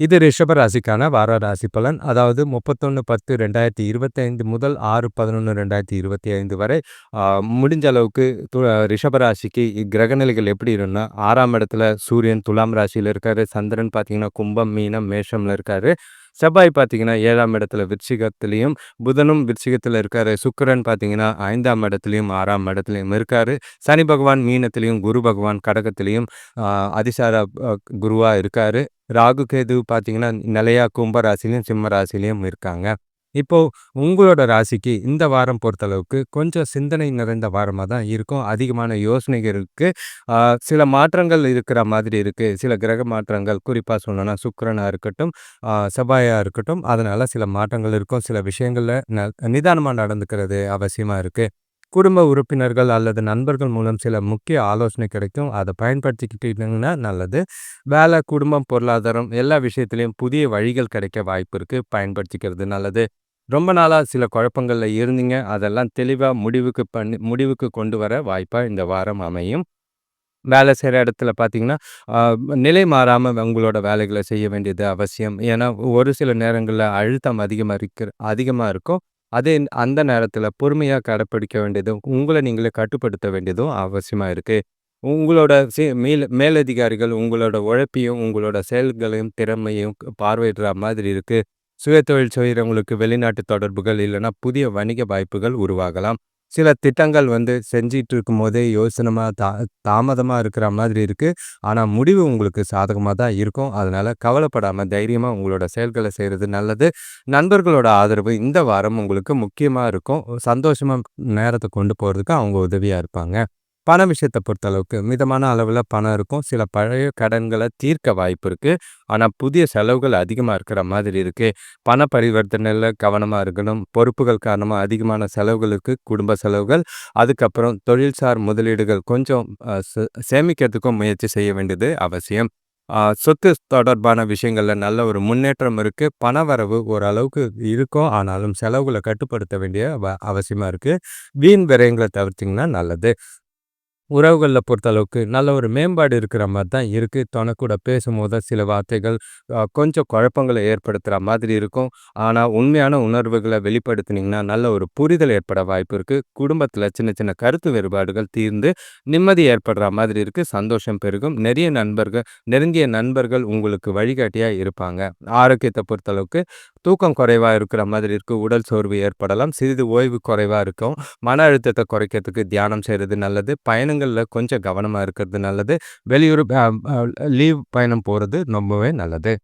இது ரிஷப ராசிக்கான வார ராசி பலன். அதாவது முப்பத்தொன்று பத்து ரெண்டாயிரத்தி இருபத்தைந்து முதல் ஆறு பதினொன்று ரெண்டாயிரத்தி இருபத்தி ஐந்து வரை முடிஞ்ச அளவுக்கு து ரிஷப ராசிக்கு கிரகநிலைகள் எப்படி இருக்குன்னா ஆறாம் இடத்துல சூரியன் துலாம் ராசியில் இருக்கார். சந்திரன் பார்த்தீங்கன்னா கும்பம் மீனம் மேஷமில் இருக்கார். செவ்வாய் பார்த்தீங்கன்னா ஏழாம் இடத்துல விருச்சிகத்திலையும் புதனும் விருச்சிகத்தில் இருக்கார். சுக்கரன் பார்த்தீங்கன்னா ஐந்தாம் இடத்துலையும் ஆறாம் இடத்துலையும் இருக்கார். சனி பகவான் மீனத்திலையும் குரு பகவான் கடகத்திலையும் அதிசார குருவாக இருக்கார். ராகு கேது பார்த்தீங்கன்னா நிலையா கும்ப ராசிலையும் சிம்ம ராசிலையும் இருக்காங்க. இப்போ உங்களோட ராசிக்கு இந்த வாரம் பொறுத்தளவுக்கு கொஞ்சம் சிந்தனை நிறைந்த வாரமாக தான் இருக்கும். அதிகமான யோசனைகள் இருக்குது சில மாற்றங்கள் இருக்கிற மாதிரி இருக்குது சில கிரக மாற்றங்கள் குறிப்பாக சொல்லணும்னா சுக்கரனாக இருக்கட்டும் செவ்வாயாக இருக்கட்டும் அதனால் சில மாற்றங்கள் இருக்கும். சில விஷயங்களில் ந நிதானமாக நடந்துக்கிறது அவசியமாக இருக்குது குடும்ப உறுப்பினர்கள் அல்லது நண்பர்கள் மூலம் சில முக்கிய ஆலோசனை கிடைக்கும். அதை பயன்படுத்திக்கிட்டீங்கன்னா நல்லது. வேலை குடும்பம் பொருளாதாரம் எல்லா விஷயத்துலையும் புதிய வழிகள் கிடைக்க வாய்ப்பு இருக்குது பயன்படுத்திக்கிறது நல்லது. ரொம்ப நாளாக சில குழப்பங்களில் இருந்தீங்க. அதெல்லாம் தெளிவாக முடிவுக்கு பண்ணி முடிவுக்கு கொண்டு வர வாய்ப்பாக இந்த வாரம் அமையும். வேலை செய்கிற இடத்துல பார்த்தீங்கன்னா நிலை மாறாமல் உங்களோட வேலைகளை செய்ய வேண்டியது அவசியம். ஏன்னா ஒரு சில நேரங்களில் அழுத்தம் அதிகமாக இருக்கிற அதிகமாக இருக்கும். அதே அந்த நேரத்தில் பொறுமையாக கடைப்பிடிக்க வேண்டியதும் உங்களை நீங்களே கட்டுப்படுத்த வேண்டியதும் அவசியமாக இருக்குது உங்களோட சி மேல் மேலதிகாரிகள் உங்களோட உழைப்பையும் உங்களோட செயல்களையும் திறமையும் பார்வையிடுற மாதிரி இருக்குது சுயதொழில் செய்கிறவங்களுக்கு வெளிநாட்டு தொடர்புகள் இல்லைன்னா புதிய வணிக வாய்ப்புகள் உருவாகலாம். சில திட்டங்கள் வந்து செஞ்சிட்டு இருக்கும் போதே யோசனமாக தா தாமதமாக இருக்கிற மாதிரி இருக்குது ஆனால் முடிவு உங்களுக்கு சாதகமாக தான் இருக்கும். அதனால் கவலைப்படாமல் தைரியமாக உங்களோட செயல்களை செய்கிறது நல்லது. நண்பர்களோட ஆதரவு இந்த வாரம் உங்களுக்கு முக்கியமாக இருக்கும். சந்தோஷமாக நேரத்தை கொண்டு போகிறதுக்கு அவங்க உதவியாக இருப்பாங்க. பண விஷயத்தை பொறுத்தளவுக்கு மிதமான அளவில் பணம் இருக்கும். சில பழைய கடன்களை தீர்க்க வாய்ப்பு இருக்குது ஆனால் புதிய செலவுகள் அதிகமாக இருக்கிற மாதிரி இருக்குது பண பரிவர்த்தனையில் கவனமாக இருக்கணும். பொறுப்புகள் காரணமாக அதிகமான செலவுகளுக்கு குடும்ப செலவுகள். அதுக்கப்புறம் தொழில்சார் முதலீடுகள் கொஞ்சம் சேமிக்கிறதுக்கும் முயற்சி செய்ய வேண்டியது அவசியம். சொத்து தொடர்பான விஷயங்களில் நல்ல ஒரு முன்னேற்றம் இருக்குது பண வரவு ஓரளவுக்கு இருக்கும். ஆனாலும் செலவுகளை கட்டுப்படுத்த வேண்டிய அவசியமாக இருக்குது வீண் விரயங்களை தவிர்த்திங்கன்னா நல்லது. உறவுகளில் பொறுத்தளவுக்கு நல்ல ஒரு மேம்பாடு இருக்கிற மாதிரி தான் இருக்குது தனக்கூட பேசும்போது சில வார்த்தைகள் கொஞ்சம் குழப்பங்களை ஏற்படுத்துகிற மாதிரி இருக்கும். ஆனால் உண்மையான உணர்வுகளை வெளிப்படுத்தினீங்கன்னா நல்ல ஒரு புரிதல் ஏற்பட வாய்ப்பு இருக்குது குடும்பத்தில் சின்ன சின்ன கருத்து வேறுபாடுகள் தீர்ந்து நிம்மதி ஏற்படுற மாதிரி இருக்குது சந்தோஷம் பெருகும். நிறைய நண்பர்கள் நெருங்கிய நண்பர்கள் உங்களுக்கு வழிகாட்டியாக இருப்பாங்க. ஆரோக்கியத்தை பொறுத்தளவுக்கு தூக்கம் குறைவாக இருக்கிற மாதிரி இருக்குது உடல் சோர்வு ஏற்படலாம். சிறிது ஓய்வு குறைவாக இருக்கும். மன அழுத்தத்தை குறைக்கிறதுக்கு தியானம் செய்கிறது நல்லது. பயணங்களில் கொஞ்சம் கவனமாக இருக்கிறது நல்லது. வெளியூர் லீவ் பயணம் போகிறது ரொம்பவே நல்லது.